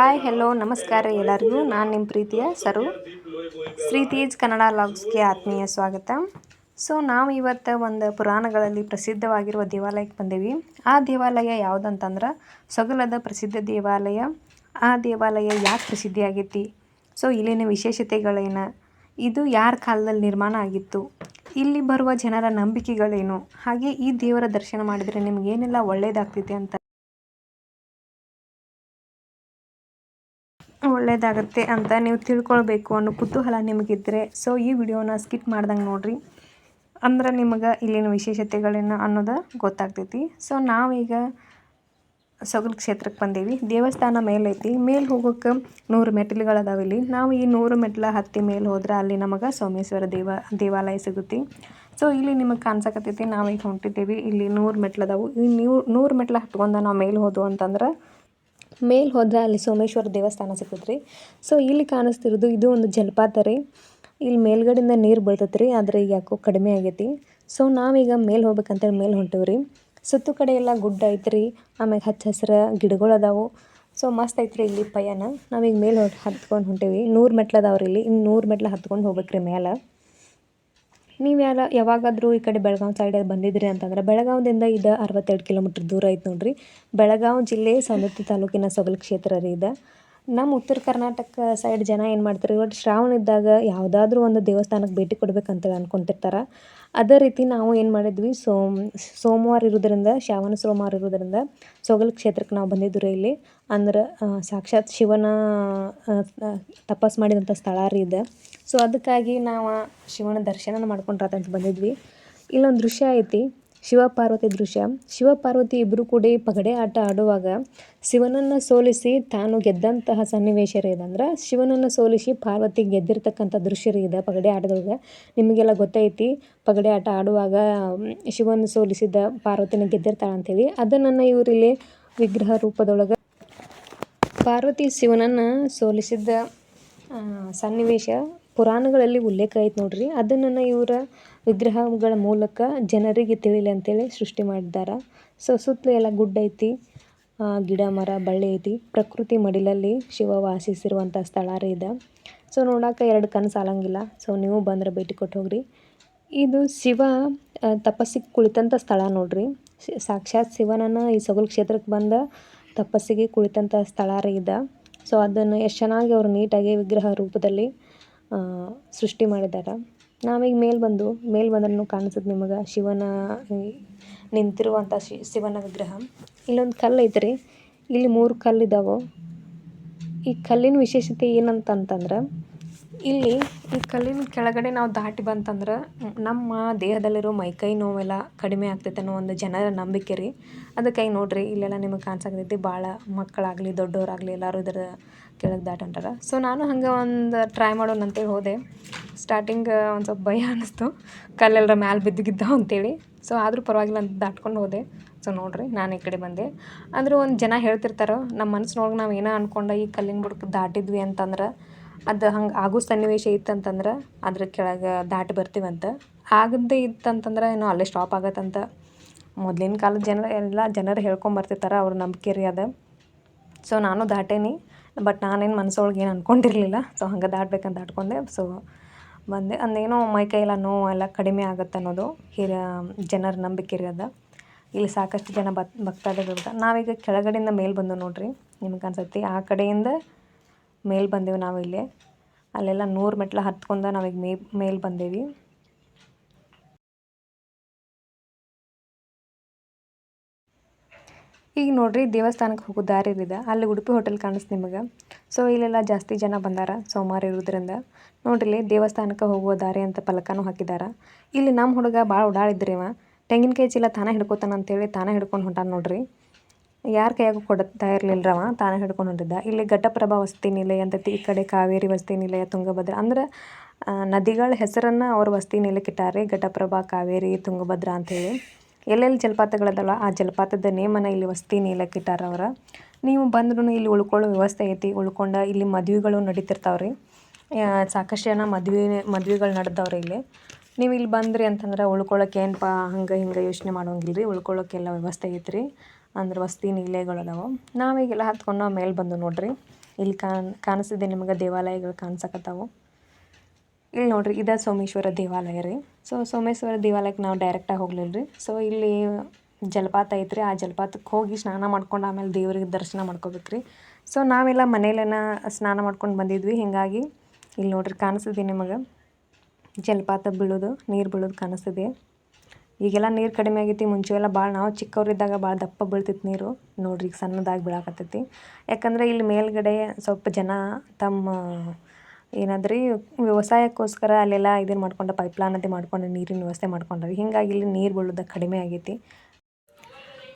Hi hello ನಮಸ್ಕಾರ ಎಲ್ಲರಿಗೂ. ನಾನು ನಿಮ್ಮ ಪ್ರೀತಿಯ ಸರು. ಶ್ರೀ ತೇಜ್ ಕನ್ನಡ ಲಾಗ್ಸ್ಗೆ ಆತ್ಮೀಯ ಸ್ವಾಗತ. ಸೊ ನಾವು ಇವತ್ತು ಒಂದು ಪುರಾಣಗಳಲ್ಲಿ ಪ್ರಸಿದ್ಧವಾಗಿರುವ ದೇವಾಲಯಕ್ಕೆ ಬಂದೀವಿ. ಆ ದೇವಾಲಯ ಯಾವುದಂತಂದ್ರೆ ಸೊಗಲದ ಪ್ರಸಿದ್ಧ ದೇವಾಲಯ. ಆ ದೇವಾಲಯ ಯಾಕೆ ಪ್ರಸಿದ್ಧಿ ಆಗೈತಿ? ಸೊ ಇಲ್ಲಿನ ವಿಶೇಷತೆಗಳೇನು? ಇದು ಯಾರ ಕಾಲದಲ್ಲಿ ನಿರ್ಮಾಣ ಆಗಿತ್ತು? ಇಲ್ಲಿ ಬರುವ ಜನರ ನಂಬಿಕೆಗಳೇನು? ಹಾಗೆ ಈ ದೇವರ ದರ್ಶನ ಮಾಡಿದರೆ ನಿಮಗೇನೆಲ್ಲ ಒಳ್ಳೆಯದಾಗ್ತೈತಿ ಅಂತ ಒಳ್ಳೆಯದಾಗತ್ತೆ ಅಂತ ನೀವು ತಿಳ್ಕೊಳ್ಬೇಕು ಅನ್ನೋ ಕುತೂಹಲ ನಿಮಗಿದ್ದರೆ ಸೊ ಈ ವಿಡಿಯೋನ ಸ್ಕಿಪ್ ಮಾಡ್ದಂಗೆ ನೋಡಿರಿ. ಅಂದ್ರೆ ನಿಮಗೆ ಇಲ್ಲಿನ ವಿಶೇಷತೆಗಳೇನು ಅನ್ನೋದು ಗೊತ್ತಾಗ್ತೈತಿ. ಸೊ ನಾವೀಗ ಸೊಗಲ್ ಕ್ಷೇತ್ರಕ್ಕೆ ಬಂದೀವಿ. ದೇವಸ್ಥಾನ ಮೇಲೈತಿ. ಮೇಲೆ ಹೋಗೋಕೆ ನೂರು ಮೆಟ್ಟಿಲುಗಳದಾವ ಇಲ್ಲಿ. ನಾವು ಈ ನೂರು ಮೆಟ್ಲ ಹತ್ತಿ ಮೇಲೆ ಹೋದ್ರೆ ಅಲ್ಲಿ ನಮಗೆ ಸೋಮೇಶ್ವರ ದೇವ, ದೇವಾಲಯ ಸಿಗುತ್ತೆ. ಸೊ ಇಲ್ಲಿ ನಿಮಗೆ ಕಾಣಿಸಕತ್ತೈತಿ. ನಾವೀಗ ಹೊಂಟಿದ್ದೇವೆ. ಇಲ್ಲಿ ನೂರು ಮೆಟ್ಲದಾವು ಈ ನೂರು ನೂರು ಮೆಟ್ಲ ಹತ್ಕೊಂಡು ನಾವು ಮೇಲೆ ಹೋದ್ವು ಅಂತಂದ್ರೆ ಮೇಲೆ ಹೋದ್ರೆ ಅಲ್ಲಿ ಸೋಮೇಶ್ವರ ದೇವಸ್ಥಾನ ಸಿಗುತ್ತೆ ರೀ ಸೊ ಇಲ್ಲಿ ಕಾಣಿಸ್ತಿರೋದು ಇದು ಒಂದು ಜಲಪಾತ ರೀ. ಇಲ್ಲಿ ಮೇಲ್ಗಡೆಯಿಂದ ನೀರು ಬೀಳ್ತೈತೆ ರೀ ಆದರೆ ಯಾಕೋ ಕಡಿಮೆ ಆಗೈತಿ. ಸೊ ನಾವೀಗ ಮೇಲೆ ಹೋಗ್ಬೇಕಂತೇಳಿ ಮೇಲೆ ಹೊಂಟೇವು ರೀ. ಸುತ್ತು ಕಡೆ ಎಲ್ಲ ಗುಡ್ಡ ಐತ್ರಿ, ಆಮ್ಯಾಗ ಹಚ್ಚ ಹಸಿರ ಗಿಡಗಳು ಅದಾವು. ಸೊ ಮಸ್ತ್ ಐತ್ರಿ ಇಲ್ಲಿ ಪಯಣ. ನಾವೀಗ ಮೇಲೆ ಹತ್ಕೊಂಡು ಹೊಂಟೇವಿ. ನೂರು ಮೆಟ್ಲು ಅದಾವ್ರಿ ಇಲ್ಲಿ. ಇನ್ನು ನೂರು ಮೆಟ್ಲು ಹತ್ಕೊಂಡು ಹೋಗ್ಬೇಕ್ರಿ ಮೇಲೆ. ನೀವು ಯಾರ, ಯಾವಾಗಾದರೂ ಈ ಕಡೆ ಬೆಳಗಾವಿ ಸೈಡಲ್ಲಿ ಬಂದಿದ್ರಿ ಅಂತಂದ್ರೆ ಬೆಳಗಾವಿಂದ ಇದು ಅರವತ್ತೆರಡು ಕಿಲೋಮೀಟ್ರ್ ದೂರ ಐತೆ ನೋಡಿರಿ. ಬೆಳಗಾವಿ ಜಿಲ್ಲೆ ಸವದತ್ತಿ ತಾಲೂಕಿನ ಸೊಗಲ್ ಕ್ಷೇತ್ರ ರೀ ಇದು. ನಮ್ಮ ಉತ್ತರ ಕರ್ನಾಟಕ ಸೈಡ್ ಜನ ಏನು ಮಾಡ್ತಾರೆ ಇವತ್ತು ಶ್ರಾವಣ ಇದ್ದಾಗ ಯಾವುದಾದ್ರೂ ಒಂದು ದೇವಸ್ಥಾನಕ್ಕೆ ಭೇಟಿ ಕೊಡ್ಬೇಕಂತ ಅಂದ್ಕೊಂಡಿರ್ತಾರೆ ಅದೇ ರೀತಿ ನಾವು ಏನು ಮಾಡಿದ್ವಿ, ಸೋಮ್, ಸೋಮವಾರ ಇರೋದ್ರಿಂದ ಶ್ರಾವಣ ಸೋಮವಾರ ಇರೋದ್ರಿಂದ ಸೊಗಲ್ ಕ್ಷೇತ್ರಕ್ಕೆ ನಾವು ಬಂದಿದ್ದು ರೀ ಇಲ್ಲಿ. ಅಂದ್ರೆ ಸಾಕ್ಷಾತ್ ಶಿವನ ತಪಸ್ ಮಾಡಿದಂಥ ಸ್ಥಳ ರೀ ಇದು. ಸೊ ಅದಕ್ಕಾಗಿ ನಾವು ಶಿವನ ದರ್ಶನ ಮಾಡ್ಕೊಂಡ್ರಾತಂತ ಬಂದಿದ್ವಿ. ಇಲ್ಲೊಂದು ದೃಶ್ಯ ಐತಿ. ಶಿವ ಪಾರ್ವತಿ ದೃಶ್ಯ. ಶಿವ ಪಾರ್ವತಿ ಇಬ್ಬರು ಕೂಡಿ ಪಗಡೆ ಆಟ ಆಡುವಾಗ ಶಿವನನ್ನು ಸೋಲಿಸಿ ತಾನು ಗೆದ್ದಂತಹ ಸನ್ನಿವೇಶ ರೀ ಇದಂದ್ರೆ ಶಿವನನ್ನು ಸೋಲಿಸಿ ಪಾರ್ವತಿ ಗೆದ್ದಿರ್ತಕ್ಕಂಥ ದೃಶ್ಯ ರೀ ಇದೆ ಪಗಡೆ ಆಟದೊಳಗೆ. ನಿಮಗೆಲ್ಲ ಗೊತ್ತೈತಿ, ಪಗಡೆ ಆಟ ಆಡುವಾಗ ಶಿವನ ಸೋಲಿಸಿದ ಪಾರ್ವತಿನ ಗೆದ್ದಿರ್ತಾಳೆ ಅಂತೇಳಿ. ಅದನ್ನು ಇವರಿಲ್ಲಿ ವಿಗ್ರಹ ರೂಪದೊಳಗೆ. ಪಾರ್ವತಿ ಶಿವನನ್ನು ಸೋಲಿಸಿದ್ದ ಸನ್ನಿವೇಶ ಪುರಾಣಗಳಲ್ಲಿ ಉಲ್ಲೇಖ ಐತೆ ನೋಡ್ರಿ. ಅದನ್ನು ಇವರ ವಿಗ್ರಹಗಳ ಮೂಲಕ ಜನರಿಗೆ ತಿಳಿಲಿ ಅಂತೇಳಿ ಸೃಷ್ಟಿ ಮಾಡಿದ್ದಾರೆ. ಸೊ, ಸುತ್ತಲೂ ಎಲ್ಲ ಗುಡ್ಡ ಐತಿ ಗಿಡ, ಮರ, ಬಳ್ಳಿ ಐತಿ. ಪ್ರಕೃತಿ ಮಡಿಲಲ್ಲಿ ಶಿವ ವಾಸಿಸಿರುವಂಥ ಸ್ಥಳ ರೀ ಇದು. ಸೊ, ನೋಡೋಕೆ ಎರಡು ಕಣ್ಣು ಸಾಲಂಗಿಲ್ಲ ಸೊ, ನೀವು ಬಂದ್ರೆ ಭೇಟಿ ಕೊಟ್ಟು ಹೋಗ್ರಿ. ಇದು ಶಿವ ತಪಸ್ಸಿಗೆ ಕುಳಿತಂಥ ಸ್ಥಳ ನೋಡ್ರಿ. ಸಾಕ್ಷಾತ್ ಶಿವನನ್ನು ಈ ಸೊಗಲ್ ಕ್ಷೇತ್ರಕ್ಕೆ ಬಂದ ತಪಸ್ಸಿಗೆ ಕುಳಿತಂಥ ಸ್ಥಳ ರೀ ಇದು. ಸೊ, ಅದನ್ನು ಎಷ್ಟು ಚೆನ್ನಾಗಿ ಅವರು ನೀಟಾಗಿ ವಿಗ್ರಹ ರೂಪದಲ್ಲಿ ಸೃಷ್ಟಿ ಮಾಡಿದ್ದಾರೆ ನಾವೀಗ ಮೇಲೆ ಬಂದು, ಮೇಲೆ ಬಂದ್ರೂ ಕಾಣಿಸುತ್ತೆ ನಿಮಗೆ. ಶಿವನ ನಿಂತಿರುವಂಥ ಶಿವನ ವಿಗ್ರಹ. ಇಲ್ಲೊಂದು ಕಲ್ಲು ಐತ್ರಿ. ಇಲ್ಲಿ ಮೂರು ಕಲ್ಲು ಇದ್ದಾವೆ ಈ ಕಲ್ಲಿನ ವಿಶೇಷತೆ ಏನಂತಂತಂದ್ರೆ, ಇಲ್ಲಿ ಈ ಕಲ್ಲಿನ ಕೆಳಗಡೆ ನಾವು ದಾಟಿ ಬಂತಂದ್ರೆ, ನಮ್ಮ ದೇಹದಲ್ಲಿರೋ ಮೈಕೈ ನೋವೆಲ್ಲ ಕಡಿಮೆ ಆಗ್ತೈತೆ ಅನ್ನೋ ಒಂದು ಜನರ ನಂಬಿಕೆ ರೀ. ಅದಕ್ಕಾಗಿ ನೋಡಿರಿ, ಇಲ್ಲೆಲ್ಲ ನಿಮಗೆ ಕಾಣಿಸಾಕತೈತಿ. ಭಾಳ ಮಕ್ಕಳಾಗಲಿ ದೊಡ್ಡವರಾಗಲಿ ಎಲ್ಲರೂ ಇದರ ಕೆಳಗೆ ಅಂಟಾರ ಸೊ ನಾನು ಹಂಗೆ ಒಂದು ಟ್ರೈ ಮಾಡೋಣ ಅಂತೇಳಿ ಹೋದೆ. ಸ್ಟಾರ್ಟಿಂಗ್ ಒಂದು ಸ್ವಲ್ಪ ಭಯ ಅನ್ನಿಸ್ತು ಕಲ್ಲೆಲ್ಲರ ಮ್ಯಾಲೆ ಬಿದ್ದಿಗಿದ್ದಾವೆ ಅಂತೇಳಿ. ಸೊ ಆದರೂ ಪರವಾಗಿಲ್ಲ ಅಂತ ದಾಟ್ಕೊಂಡು ಹೋದೆ. ಸೊ ನೋಡಿರಿ, ನಾನು ಈ ಕಡೆ ಬಂದೆ. ಅಂದರೂ ಒಂದು ಜನ ಹೇಳ್ತಿರ್ತಾರೆ ನಮ್ಮ ಮನಸ್ಸಿನೊಳಗೆ ನಾವು ಏನೋ ಅಂದ್ಕೊಂಡು ಈ ಕಲ್ಲಿನ ಬುಡಕ್ಕೆ ದಾಟಿದ್ವಿ ಅಂತಂದ್ರೆ, ಅದು ಹಂಗೆ ಆಗೋ ಸನ್ನಿವೇಶ ಇತ್ತಂತಂದ್ರೆ ಅದ್ರ ಕೆಳಗೆ ದಾಟಿ ಬರ್ತೀವಂತ ಆಗದೇ ಇತ್ತಂತಂದ್ರೆ ಏನೋ ಅಲ್ಲೇ ಸ್ಟಾಪ್ ಆಗತ್ತಂತ. ಮೊದಲಿನ ಕಾಲದ ಜನ, ಎಲ್ಲ ಜನರು ಹೇಳ್ಕೊಂಬರ್ತಿರ್ತಾರೆ ಅವ್ರ ನಂಬಿಕೆ ರೀ ಅದು. ಸೊ ನಾನು ದಾಟೇನಿ. ಬಟ್ ನಾನೇನು ಮನಸ್ಸೊಳಗೆ ಏನು ಅಂದ್ಕೊಂಡಿರಲಿಲ್ಲ ಸೊ ಹಂಗೆ ದಾಟ್ಬೇಕಂತ ದಾಟ್ಕೊಂಡೆ. ಸೊ ಬಂದೆ. ಅಂದೇನೋ ಮೈ ಕೈಯೆಲ್ಲ ನೋವು ಎಲ್ಲ ಕಡಿಮೆ ಆಗುತ್ತೆ ಅನ್ನೋದು ಹಿರಿಯ ಜನರ ನಂಬಿಕೆ ಇರೋದು. ಇಲ್ಲಿ ಸಾಕಷ್ಟು ಜನ ಬತ್ ಭಕ್ತಾದಿಗಳು ನಾವೀಗ ಕೆಳಗಡೆಯಿಂದ ಮೇಲೆ ಬಂದು ನೋಡ್ರಿ. ನಿಮ್ಗೆ ಅನ್ಸತ್ತಿ, ಆ ಕಡೆಯಿಂದ ಮೇಲೆ ಬಂದೆವು ನಾವು ಇಲ್ಲಿ ಅಲ್ಲೆಲ್ಲ ನೂರು ಮೆಟ್ಲು ಹತ್ಕೊಂಡು ನಾವೀಗ ಮೇ, ಮೇಲೆ ಬಂದೇವಿ. ಈಗ ನೋಡ್ರಿ ದೇವಸ್ಥಾನಕ್ಕೆ ಹೋಗೋ ದಾರಿ ಇದೆ. ಅಲ್ಲಿ ಉಡುಪಿ ಹೋಟೆಲ್ ಕಾಣಿಸ್ತು ನಿಮಗೆ. ಸೊ ಇಲ್ಲೆಲ್ಲ ಜಾಸ್ತಿ ಜನ ಬಂದಾರ ಸೋಮವಾರ ಇರೋದ್ರಿಂದ ನೋಡ್ರಿ ದೇವಸ್ಥಾನಕ್ಕೆ ಹೋಗುವ ದಾರಿ ಅಂತ ಫಲಕನೂ ಹಾಕಿದಾರ. ಇಲ್ಲಿ ನಮ್ಮ ಹುಡುಗ ಭಾಳ ಓಡಾಡಿದ್ರಿ ಇವ. ತೆಂಗಿನಕಾಯಿ ಚೀಲ ತಾನೇ ಹಿಡ್ಕೊತಾನ ಅಂತೇಳಿ ತಾನೇ ಹಿಡ್ಕೊಂಡು ಹೊಂಟಾನ ನೋಡ್ರಿ. ಯಾರ ಕೈಯಾಗೂ ಕೊಡ್ತಾ ಇರಲಿಲ್ಲರವ ತಾನೇ ಹಿಡ್ಕೊಂಡು ಹೊಂಟಿದ್ದ. ಇಲ್ಲಿ ಘಟಪ್ರಭಾ ವಸತಿ ನಿಲಯ ಅಂತೈತಿ ಈ ಕಡೆ ಕಾವೇರಿ ವಸತಿ ನಿಲಯ ತುಂಗಭದ್ರ ಅಂದ್ರೆ ನದಿಗಳ ಹೆಸರನ್ನು ಅವ್ರ ವಸತಿ ನಿಲಯಕ್ಕೆ ಇಟ್ಟಾರೆ ಘಟಪ್ರಭಾ ಕಾವೇರಿ ತುಂಗಭದ್ರಾ ಅಂಥೇಳಿ ಎಲ್ಲೆಲ್ಲಿ ಜಲಪಾತಗಳದಲ್ಲ ಆ ಜಲಪಾತದ ನೇಮನ ಇಲ್ಲಿ ವಸತಿ ನಿಲಯಕ್ಕೆ ಇಟ್ಟಾರವ್ರ. ನೀವು ಬಂದ್ರೂ ಇಲ್ಲಿ ಉಳ್ಕೊಳ್ಳೋ ವ್ಯವಸ್ಥೆ ಐತಿ, ಉಳ್ಕೊಂಡು ಇಲ್ಲಿ ಮದುವೆಗಳು ನಡೀತಿರ್ತಾವೆ ರೀ ಸಾಕಷ್ಟು ಜನ ಮದುವೆ, ಮದ್ವೆಗಳು ನಡೆದವ್ರಿ ಇಲ್ಲಿ. ನೀವು ಇಲ್ಲಿ ಬಂದ್ರಿ ಅಂತಂದ್ರೆ ಉಳ್ಕೊಳ್ಳೋಕೆ ಏನಪ್ಪ ಹಂಗೆ ಹಿಂಗೆ ಯೋಚನೆ ಮಾಡೋಂಗಿಲ್ಲ ರೀ ಉಳ್ಕೊಳ್ಳೋಕ್ಕೆಲ್ಲ ವ್ಯವಸ್ಥೆ ಐತೆ ರೀ ಅಂದ್ರೆ ವಸತಿ ನಿಲಯಗಳು ಅದಾವೆ. ನಾವೀಗೆಲ್ಲ ಹತ್ಕೊಂಡು ಮೇಲೆ ಬಂದು ನೋಡ್ರಿ. ಇಲ್ಲಿ ಕಾಣ್ ಕಾಣಿಸ್ತಿದೆ ನಿಮಗೆ ದೇವಾಲಯಗಳು ಕಾಣಿಸಕತ್ತಾವು. ಇಲ್ಲಿ ನೋಡ್ರಿ, ಇದ ಸೋಮೇಶ್ವರ ದೇವಾಲಯ ರೀ. ಸೊ ಸೋಮೇಶ್ವರ ದೇವಾಲಯಕ್ಕೆ ನಾವು ಡೈರೆಕ್ಟಾಗಿ ಹೋಗ್ಲಿಲ್ಲ ರೀ. ಸೊ ಇಲ್ಲಿ ಜಲಪಾತ ಐತ್ರಿ, ಆ ಜಲಪಾತಕ್ಕೆ ಹೋಗಿ ಸ್ನಾನ ಮಾಡ್ಕೊಂಡು ಆಮೇಲೆ ದೇವ್ರಿಗೆ ದರ್ಶನ ಮಾಡ್ಕೋಬೇಕು ರೀ. ಸೊ ನಾವೆಲ್ಲ ಮನೇಲೇನ ಸ್ನಾನ ಮಾಡ್ಕೊಂಡು ಬಂದಿದ್ವಿ. ಹೀಗಾಗಿ ಇಲ್ಲಿ ನೋಡ್ರಿ ಕಾಣಿಸ್ತಿದೆ ನಿಮಗೆ. ಜಲಪಾತ ಬೀಳೋದು, ನೀರು ಬೀಳೋದು ಕಾಣಿಸ್ತಿದೆ. ಈಗೆಲ್ಲ ನೀರು ಕಡಿಮೆ ಆಗೈತಿ ಮುಂಚೆ ಎಲ್ಲ ಭಾಳ ನಾವು ಚಿಕ್ಕವರಿದ್ದಾಗ ಭಾಳ ದಪ್ಪ ಬೀಳ್ತಿತ್ತು ನೀರು. ನೋಡ್ರಿ ಈಗ ಸಣ್ಣದಾಗಿ ಬೀಳಾಕತ್ತೈತಿ. ಯಾಕಂದ್ರೆ ಇಲ್ಲಿ ಮೇಲ್ಗಡೆ ಸ್ವಲ್ಪ ಜನ ತಮ್ಮ ಏನಾದ್ರಿ ವ್ಯವಸಾಯಕ್ಕೋಸ್ಕರ ಅಲ್ಲೆಲ್ಲ ಇದನ್ನು ಮಾಡ್ಕೊಂಡು ಪೈಪ್ಲೈನ್ ಅಂತ ಮಾಡ್ಕೊಂಡು, ನೀರಿನ ವ್ಯವಸ್ಥೆ ಮಾಡ್ಕೊಂಡ್ರಿ. ಹೀಗಾಗಿ ಇಲ್ಲಿ ನೀರು ಬೀಳೋದು ಕಡಿಮೆ ಆಗೈತಿ.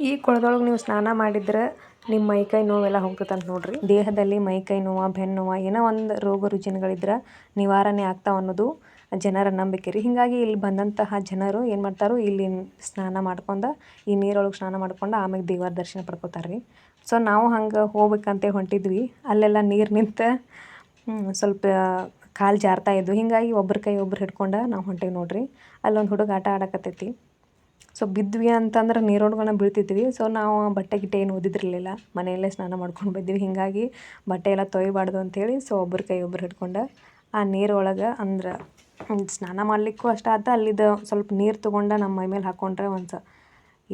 ಈ ಕೊಳದೊಳಗೆ ನೀವು ಸ್ನಾನ ಮಾಡಿದ್ರೆ ನಿಮ್ಮ ಮೈಕೈ ನೋವೆಲ್ಲ ಹೋಗ್ತದಂತ ನೋಡ್ರಿ. ದೇಹದಲ್ಲಿ ಮೈಕೈ ನೋವು ಬೆನ್ನು ನೋವು ಏನೋ ಒಂದು ರೋಗ ರುಜಿನಗಳಿದ್ರೆ ನಿವಾರಣೆ ಆಗ್ತಾವ ಅನ್ನೋದು ಜನರ ನಂಬಿಕೆ ರೀ. ಹೀಗಾಗಿ ಇಲ್ಲಿ ಬಂದಂತಹ ಜನರು ಏನು ಮಾಡ್ತಾರೋ ಇಲ್ಲಿ ಸ್ನಾನ ಮಾಡ್ಕೊಂಡು, ಈ ನೀರೊಳಗೆ ಸ್ನಾನ ಮಾಡ್ಕೊಂಡು ಆಮೇಲೆ ದೇವರ ದರ್ಶನ ಪಡ್ಕೋತಾರೆ ರೀ. ಸೊ ನಾವು ಹಂಗೆ ಹೋಗ್ಬೇಕಂತ ಹೊಂಟಿದ್ವಿ. ಅಲ್ಲೆಲ್ಲ ನೀರು ನಿಂತು ಸ್ವಲ್ಪ ಕಾಲು ಜಾರ್ತಾ ಇದ್ವು. ಹೀಗಾಗಿ ಒಬ್ರ ಕೈ ಒಬ್ರು ಹಿಡ್ಕೊಂಡು ನಾವು ಹೊಂಟೇವಿ ನೋಡ್ರಿ. ಅಲ್ಲೊಂದು ಹುಡುಗ ಆಟ ಆಡಕತ್ತೈತಿ. ಸೊ ಬಿದ್ವಿ ಅಂತಂದ್ರೆ ನೀರೊಳಗನ ಬೀಳ್ತಿದ್ವಿ. ಸೊ ನಾವು ಬಟ್ಟೆ ಗಿಟ್ಟೆ ಏನು ಮನೆಯಲ್ಲೇ ಸ್ನಾನ ಮಾಡ್ಕೊಂಡು ಬಂದ್ವಿ. ಹೀಗಾಗಿ ಬಟ್ಟೆ ಎಲ್ಲ ತೊಯ್ಬಾರ್ದು ಅಂಥೇಳಿ ಸೊ ಒಬ್ರ ಕೈ ಒಬ್ರು ಹಿಡ್ಕೊಂಡು ಆ ನೀರೊಳಗೆ ಅಂದ್ರೆ ಸ್ನಾನ ಮಾಡಲಿಕ್ಕೂ ಅಷ್ಟ ಆತ. ಅಲ್ಲಿದ್ದು ಸ್ವಲ್ಪ ನೀರು ತೊಗೊಂಡು ನಮ್ಮ ಮೈ ಮೇಲೆ ಹಾಕ್ಕೊಂಡ್ರೆ ಒಂದು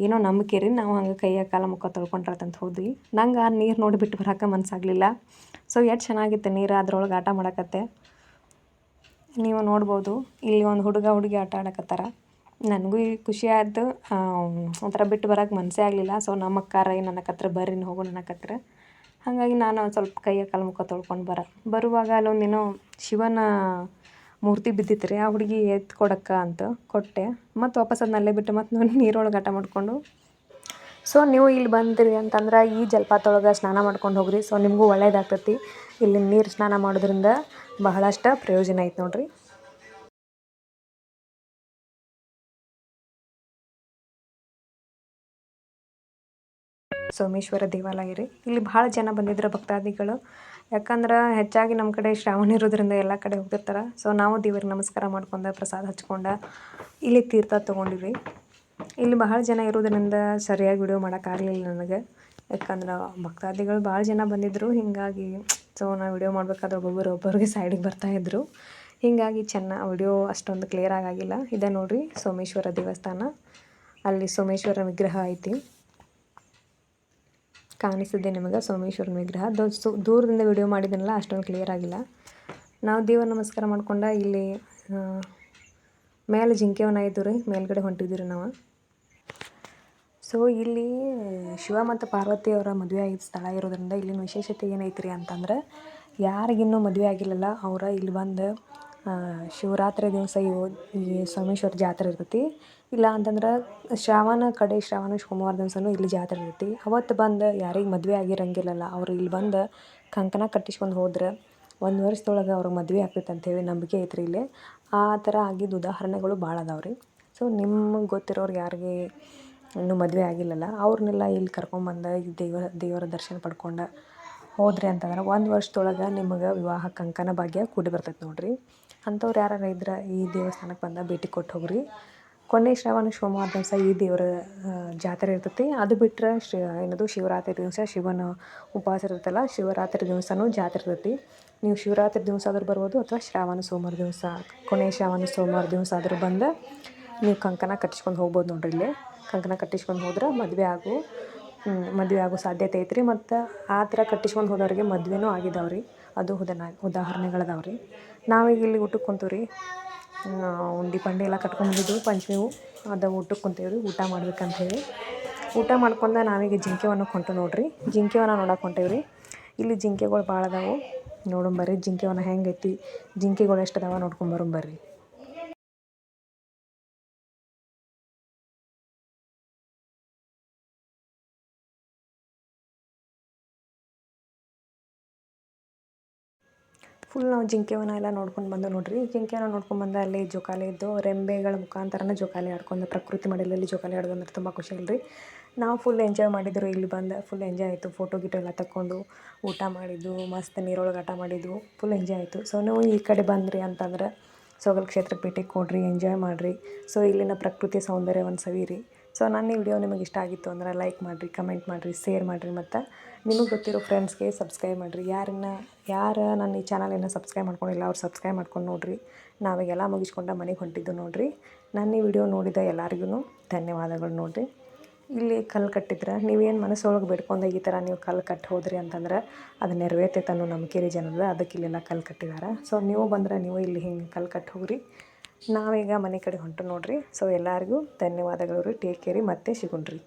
ಏನೋ ನಂಬಿಕೆ ರೀ ನಾವು ಹಂಗೆ ಕೈಯ ಕಾಲ ಮುಖ ತೊಳ್ಕೊಂಡ್ರತಂತ ಹೋದ್ವಿ. ನಂಗೆ ಆ ನೀರು ನೋಡಿ ಬಿಟ್ಟು ಬರೋಕೆ ಮನಸ್ಸಾಗಲಿಲ್ಲ ಸೊ ಎಷ್ಟು ಚೆನ್ನಾಗಿತ್ತು ನೀರು ಅದ್ರೊಳಗೆ ಆಟ ಮಾಡಕತ್ತೆ. ನೀವು ನೋಡ್ಬೋದು, ಇಲ್ಲಿ ಒಂದು ಹುಡುಗ ಹುಡುಗಿ ಆಟ ಆಡಕತ್ತಾರ. ನನಗೂ ಈ ಖುಷಿ ಆಯ್ತು. ಒಂಥರ ಬಿಟ್ಟು ಬರೋಕೆ ಮನಸ್ಸೇ ಆಗಲಿಲ್ಲ. ಸೊ ನಮ್ಮ ಅಕ್ಕಾರ ನನ್ನ ಹತ್ರ ಬರ್ರಿ ನನ್ನ ಕತ್ರ ಹಾಗಾಗಿ ನಾನು ಒಂದು ಸ್ವಲ್ಪ ಕೈಯ ಕಾಲು ಮುಖ ತೊಳ್ಕೊಂಡು ಬರ. ಬರುವಾಗ ಅಲ್ಲೊಂದೇನೋ ಶಿವನ ಮೂರ್ತಿ ಬಿದ್ದಿತ್ತು ರೀ ಆ ಹುಡುಗಿ ಎತ್ತು ಕೊಡಕ್ಕ ಅಂತ ಕೊಟ್ಟೆ. ಮತ್ತು ವಾಪಸ್ ಅದನ್ನಲ್ಲೇ ಬಿಟ್ಟು ಮತ್ತು ನೀರೊಳಗೆ ಆಟ ಮಾಡಿಕೊಂಡು, ಸೊ, ನೀವು ಇಲ್ಲಿ ಬಂದಿರಿ ಅಂತಂದ್ರೆ ಈ ಜಲಪಾತೊಳಗೆ ಸ್ನಾನ ಮಾಡ್ಕೊಂಡು ಹೋಗ್ರಿ. ಸೊ, ನಿಮಗೂ ಒಳ್ಳೇದಾಗ್ತೈತಿ. ಇಲ್ಲಿ ನೀರು ಸ್ನಾನ ಮಾಡೋದ್ರಿಂದ ಬಹಳಷ್ಟು ಪ್ರಯೋಜನ ಐತೆ ನೋಡ್ರಿ. ಸೋಮೇಶ್ವರ ದೇವಾಲಯ ರೀ. ಇಲ್ಲಿ ಭಾಳ ಜನ ಬಂದಿದ್ರು ಭಕ್ತಾದಿಗಳು. ಯಾಕಂದ್ರೆ ಹೆಚ್ಚಾಗಿ ನಮ್ಮ ಕಡೆ ಶ್ರಾವಣ ಇರೋದ್ರಿಂದ ಎಲ್ಲ ಕಡೆ ಹೋಗ್ತಿರ್ತಾರೆ ಸೊ ನಾವು ದೇವರಿಗೆ ನಮಸ್ಕಾರ ಮಾಡ್ಕೊಂಡು ಪ್ರಸಾದ ಹಚ್ಕೊಂಡು ಇಲ್ಲಿ ತೀರ್ಥ ತೊಗೊಂಡಿವಿ. ಇಲ್ಲಿ ಬಹಳ ಜನ ಇರೋದ್ರಿಂದ ಸರಿಯಾಗಿ ವಿಡಿಯೋ ಮಾಡೋಕ್ಕಾಗಲಿಲ್ಲ ನನಗೆ. ಯಾಕಂದ್ರೆ ಭಕ್ತಾದಿಗಳು ಭಾಳ ಜನ ಬಂದಿದ್ದರು ಹೀಗಾಗಿ ಸೊ ನಾವು ವಿಡಿಯೋ ಮಾಡಬೇಕಾದ್ರೆ ಒಬ್ಬೊಬ್ಬರು ಒಬ್ಬರಿಗೆ ಸೈಡಿಗೆ ಬರ್ತಾಯಿದ್ರು ಹೀಗಾಗಿ ಚೆನ್ನ ವಿಡಿಯೋ ಅಷ್ಟೊಂದು ಕ್ಲಿಯರ್ ಆಗಿಲ್ಲ ಇದೆ ನೋಡಿರಿ ಸೋಮೇಶ್ವರ ದೇವಸ್ಥಾನ. ಅಲ್ಲಿ ಸೋಮೇಶ್ವರ ವಿಗ್ರಹ ಐತಿ. ಕಾಣಿಸಿದೆ ನಿಮಗೆ ಸೋಮೇಶ್ವರನ ವಿಗ್ರಹ. ದೂರದಿಂದ ವಿಡಿಯೋ ಮಾಡಿದ್ದೆನಲ್ಲ ಅಷ್ಟೊಂದು ಕ್ಲಿಯರ್ ಆಗಿಲ್ಲ. ನಾವು ದೇವರ ನಮಸ್ಕಾರ ಮಾಡ್ಕೊಂಡ ಇಲ್ಲಿ ಮೇಲೆ ಜಿಂಕೆವನ ಇದ್ದು ರೀ ಮೇಲ್ಗಡೆ ಹೊಂಟಿದ್ದೀರಿ ನಾವು. ಸೊ ಇಲ್ಲಿ ಶಿವ ಮತ್ತು ಪಾರ್ವತಿಯವರ ಮದುವೆ ಆಗಿದ್ದ ಸ್ಥಳ ಇರೋದ್ರಿಂದ ಇಲ್ಲಿನ ವಿಶೇಷತೆ ಏನೈತೆ ರೀ ಅಂತಂದ್ರೆ, ಯಾರಿಗಿನ್ನೂ ಮದುವೆ ಆಗಿಲ್ಲಲ್ಲ, ಅವರ ಇಲ್ಲಿ ಬಂದು ಶಿವರಾತ್ರಿ ದಿವಸ ಈ ಸೋಮೇಶ್ವರ ಜಾತ್ರೆ ಇರ್ತೈತಿ. ಇಲ್ಲ ಅಂತಂದ್ರೆ ಶ್ರಾವಣ ಕಡೆ ಶ್ರಾವಣ ಸೋಮವಾರ ದಿವಸನು ಇಲ್ಲಿ ಜಾತ್ರೆ ಇರ್ತೈತಿ. ಅವತ್ತು ಬಂದು ಯಾರಿಗೆ ಮದುವೆ ಆಗಿರಂಗಿಲ್ಲಲ್ಲ, ಅವ್ರು ಇಲ್ಲಿ ಬಂದು ಕಂಕಣ ಕಟ್ಟಿಸ್ಕೊಂಡು ಹೋದ್ರೆ ಒಂದು ವರ್ಷದೊಳಗೆ ಅವ್ರಿಗೆ ಮದುವೆ ಆಗ್ತೈತೆ ಅಂಥೇಳಿ ನಂಬಿಕೆ ಐತ್ರಿ ಇಲ್ಲಿ. ಆ ಥರ ಆಗಿದ್ದು ಉದಾಹರಣೆಗಳು ಭಾಳ ಅದಾವೆ ರೀ. ಸೊ ನಿಮ್ಗೆ ಗೊತ್ತಿರೋರು ಯಾರಿಗೆ ಇನ್ನೂ ಮದುವೆ ಆಗಿಲ್ಲಲ್ಲ, ಅವ್ರನ್ನೆಲ್ಲ ಇಲ್ಲಿ ಕರ್ಕೊಂಬಂದು ಈ ದೇವರ ದೇವರ ದರ್ಶನ ಪಡ್ಕೊಂಡು ಹೋದ್ರಿ ಅಂತಂದ್ರೆ ಒಂದು ವರ್ಷದೊಳಗೆ ನಿಮಗೆ ವಿವಾಹ ಕಂಕಣ ಭಾಗ್ಯ ಕೂಡಿ ಬರ್ತೈತೆ ನೋಡಿರಿ. ಅಂಥವ್ರು ಯಾರು ಇದ್ರೆ ಈ ದೇವಸ್ಥಾನಕ್ಕೆ ಬಂದು ಭೇಟಿ ಕೊಟ್ಟು ಹೋಗ್ರಿ. ಕೊನೆ ಶ್ರಾವಣ ಸೋಮವಾರ ದಿವಸ ಈ ದೇವರ ಜಾತ್ರೆ ಇರ್ತೈತಿ. ಅದು ಬಿಟ್ಟರೆ ಶ್ರೀ, ಏನದು ಶಿವರಾತ್ರಿ ದಿವಸ ಶಿವನ ಉಪವಾಸ ಇರುತ್ತಲ್ಲ, ಶಿವರಾತ್ರಿ ದಿವಸನೂ ಜಾತ್ರೆ ಇರ್ತೈತಿ. ನೀವು ಶಿವರಾತ್ರಿ ದಿವಸ ಆದರೂ ಬರ್ಬೋದು ಅಥವಾ ಶ್ರಾವಣ ಸೋಮವಾರ ದಿವಸ, ಕೊನೆ ಶ್ರಾವಣ ಸೋಮವಾರ ದಿವಸ ಆದರೂ ಬಂದು ನೀವು ಕಂಕಣ ಕಟ್ಟಿಸ್ಕೊಂಡು ಹೋಗ್ಬೋದು ನೋಡ್ರಿ ಇಲ್ಲಿ. ಕಂಕಣ ಕಟ್ಟಿಸ್ಕೊಂಡು ಹೋದ್ರೆ ಮದುವೆ ಆಗು ಮದುವೆ ಆಗೋ ಸಾಧ್ಯತೆ ಐತ್ರಿ. ಮತ್ತು ಆ ಥರ ಕಟ್ಟಿಸ್ಕೊಂಡು ಹೋದವ್ರಿಗೆ ಮದುವೆನೂ ಆಗಿದಾವ್ರಿ. ಅದು ಉದನ ಉದಾಹರಣೆಗಳದಾವೆ ರೀ ನಾವೀಗ ಇಲ್ಲಿ ಊಟಕ್ಕೆ ಕುಂತೀವ್ರಿ. ಉಂಡೆ ಪಂಡೆ ಎಲ್ಲ ಕಟ್ಕೊಂಡ್ಬಂದಿದ್ವು ಪಂಚಮಿ ಹೂ ಅದು ಊಟಕ್ಕೆ ಕುಂತೇವೆ ರೀ ಊಟ ಮಾಡ್ಬೇಕಂತೇಳಿ. ಊಟ ಮಾಡ್ಕೊಂಡ ನಾವೀಗ ಜಿಂಕೆವನಕ್ಕೆ ಹೊಂಟು ನೋಡ್ರಿ. ಜಿಂಕೆವನ ನೋಡಕ್ಕೆ ಹೊಂಟೇವಿ ರೀ ಇಲ್ಲಿ ಜಿಂಕೆಗಳು ಭಾಳ ಅದಾವು. ನೋಡೋಣ ಬರ್ರಿ ಜಿಂಕೆವನ ಹೆಂಗೈತಿ ಜಿಂಕೆಗಳು ಎಷ್ಟು ಅದಾವ ನೋಡ್ಕೊಂಬರೋಣ ಬರ್ರಿ. ಫುಲ್ ನಾವು ಜಿಂಕೆವನ ಎಲ್ಲ ನೋಡ್ಕೊಂಡು ಬಂದು ನೋಡ್ರಿ. ಜಿಂಕೆನ ನೋಡ್ಕೊಂಡು ಬಂದು ಅಲ್ಲಿ ಜೋಕಾಲಿ ಇದ್ದು ರೆಂಬೆಗಳ ಮುಖಾಂತರನೇ ಜೋಕಾಲಿ ಆಡ್ಕೊಂಡು ಪ್ರಕೃತಿ ಮಡಿಲಲ್ಲಿ ಜೋಕಾಲಿ ಆಡೋದು ಅಂದ್ರೆ ತುಂಬ ಖುಷಿ ಅಲ್ರಿ. ನಾವು ಫುಲ್ ಎಂಜಾಯ್ ಮಾಡಿದ್ರು, ಇಲ್ಲಿ ಬಂದು ಫುಲ್ ಎಂಜಾಯ್ ಆಯಿತು. ಫೋಟೋ ಗಿಟೋ ಎಲ್ಲ ತಕ್ಕೊಂಡು ಊಟ ಮಾಡಿದ್ದು, ಮಸ್ತ್ ನೀರೊಳಗೆ ಆಟ ಮಾಡಿದ್ದು ಫುಲ್ ಎಂಜಾಯ್ ಆಯಿತು. ಸೊ ನೀವು ಈ ಕಡೆ ಬಂದ್ರಿ ಅಂತಂದ್ರೆ ಸೊಗಲ್ ಕ್ಷೇತ್ರ ಪೇಟೆಗೆ ಕೊಡ್ರಿ ಎಂಜಾಯ್ ಮಾಡಿರಿ. ಸೊ ಇಲ್ಲಿನ ಪ್ರಕೃತಿ ಸೌಂದರ್ಯವನ್ನು ಸವಿರಿ. ಸೊ ನನ್ನ ಈ ವಿಡಿಯೋ ನಿಮಗೆ ಇಷ್ಟ ಆಗಿತ್ತು ಅಂದ್ರೆ ಲೈಕ್ ಮಾಡಿರಿ, ಕಮೆಂಟ್ ಮಾಡಿರಿ, ಶೇರ್ ಮಾಡಿರಿ ಮತ್ತು ನಿಮಗೆ ಗೊತ್ತಿರೋ ಫ್ರೆಂಡ್ಸ್ಗೆ ಸಬ್ಸ್ಕ್ರೈಬ್ ಮಾಡಿರಿ. ಯಾರನ್ನ, ಯಾರು ನನ್ನ ಈ ಚಾನಲನ್ನು ಸಬ್ಸ್ಕ್ರೈಬ್ ಮಾಡ್ಕೊಂಡಿಲ್ಲ, ಅವ್ರು ಸಬ್ಸ್ಕ್ರೈಬ್ ಮಾಡ್ಕೊಂಡು ನೋಡಿರಿ. ನಾವೀಗೆಲ್ಲ ಮುಗಿಸ್ಕೊಂಡ ಮನೆಗೆ ಹೊಂಟಿದ್ದು ನೋಡಿರಿ. ನನ್ನ ಈ ವಿಡಿಯೋ ನೋಡಿದ ಎಲ್ಲರಿಗೂ ಧನ್ಯವಾದಗಳು ನೋಡಿರಿ. ಇಲ್ಲಿ ಕಲ್ಲು ಕಟ್ಟಿದ್ರೆ ನೀವೇನು ಮನಸ್ಸೊಳಗೆ ಬಿಡ್ಕೊಂಡು ಈ ಥರ ನೀವು ಕಲ್ಲು ಕಟ್ಟಿ ಹೋದ್ರಿ ಅಂತಂದ್ರೆ ಅದು ನೆರವೇರ್ತೈತೆ ಅನ್ನೋ ನಂಬಿಕೆ ರೀ ಜನದ ಅದಕ್ಕೆ ಇಲ್ಲೆಲ್ಲ ಕಲ್ಲು ಕಟ್ಟಿದ್ದಾರೆ. ಸೊ ನೀವು ಬಂದ್ರೆ ನೀವು ಇಲ್ಲಿ ಹಿಂಗೆ ಕಲ್ಲು ಕಟ್ಟಿ ಹೋಗ್ರಿ. ನಾವೀಗ ಮನೆ ಕಡೆ ಹೊಂಟು ನೋಡ್ರಿ. ಸೊ ಎಲ್ಲರಿಗೂ ಧನ್ಯವಾದಗಳು ರೀ. ಟೇಕ್ ಕೇರಿ ಮತ್ತೆ ಸಿಗುಣ್ರಿ.